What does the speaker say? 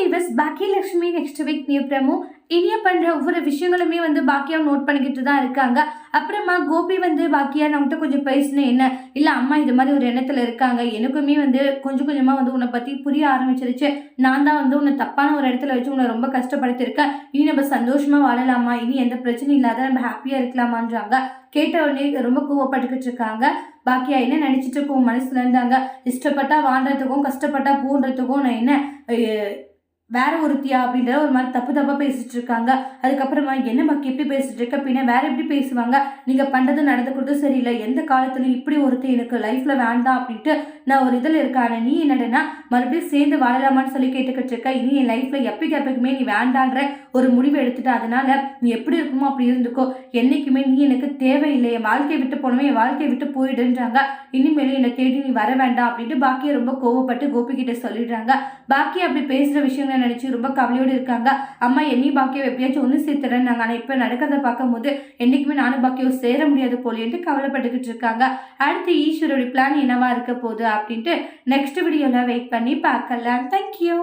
Viewers Baakiyalakshmi next week new promo இனிய பண்ணுற ஒவ்வொரு விஷயங்களுமே வந்து பாக்கியா நோட் பண்ணிக்கிட்டு தான் இருக்காங்க. அப்புறமா கோபி வந்து பாக்கியா நம்மகிட்ட கொஞ்சம் பேசினேன் என்ன? இல்லை அம்மா இது மாதிரி ஒரு எண்ணத்தில் இருக்காங்க. எனக்குமே வந்து கொஞ்சம் கொஞ்சமாக வந்து உன்னை பற்றி புரிய ஆரம்பிச்சிருச்சு. நான் தான் வந்து உன்னை தப்பான ஒரு இடத்துல வச்சு உன்னை ரொம்ப கஷ்டப்படுத்திருக்கேன் இனி நம்ம சந்தோஷமாக வாழலாமா? இனி எந்த பிரச்சனையும் இல்லாத நம்ம ஹாப்பியாக இருக்கலாமான்றாங்க. கேட்ட உடனே ரொம்ப கோவப்பட்டுக்கிட்டு இருக்காங்க. பாக்கியா என்ன நினச்சிட்டு இருக்கோம் மனசுல இருந்தாங்க. இஷ்டப்பட்டா வாழ்றதுக்கும் கஷ்டப்பட்டா போன்றதுக்கும் நான் என்ன வேற ஒருத்தியா அப்படின்ற ஒரு மாதிரி தப்பு தப்பா பேசிட்டு இருக்காங்க. அதுக்கப்புறமா என்ன மக்கி எப்படி பேசிட்டு இருக்க? பின்ன வேற எப்படி பேசுவாங்க? நீங்க பண்றது நடந்துக்கிறதும் சரியில்லை. எந்த காலத்துலயும் இப்படி ஒருத்தர் எனக்கு லைஃப்ல வேண்டாம் அப்படின்ட்டு நான் ஒரு இதில் இருக்கான. நீ என்னடனா மறுபடியும் சேர்ந்து வாழலாமான்னு சொல்லி கேட்டுக்கிட்டு இருக்க. இனி என் லைஃப்ல எப்பக்கு எப்பக்குமே நீ வேண்டான்ற ஒரு முடிவு எடுத்துட்டு. அதனால நீ எப்படி இருக்குமோ அப்படி இருந்துக்கோ. என்னைக்குமே நீ எனக்கு தேவையில்லை. என் வாழ்க்கையை விட்டு போனவே என் வாழ்க்கையை விட்டு போயிடுன்றாங்க. இனிமேலும் என்னை தேடி நீ வர வேண்டாம் அப்படின்ட்டு பாக்கியை ரொம்ப கோவப்பட்டு கோபி கிட்ட சொல்லிடுறாங்க. பாக்கி அப்படி பேசுற விஷயங்கள் நினைச்சு ரொம்ப கவலையோடு இருக்காங்க. அம்மா என்னையும் பாக்கியம் எப்பயாச்சும் ஒன்று சேர்த்துறேன் நாங்கள் ஆனால் இப்போ நடக்கிறத பார்க்கும்போது என்றைக்குமே நானும் பாக்கியம் சேர முடியாது போலேன்ட்டு கவலைப்பட்டுக்கிட்டு இருக்காங்க. அடுத்து ஈஸ்வரோட பிளான் என்னவா இருக்க போகுது அப்படின்ட்டு நெக்ஸ்ட் வீடியோவில் வெயிட் பண்ணி பார்க்கலாம். தேங்க்யூ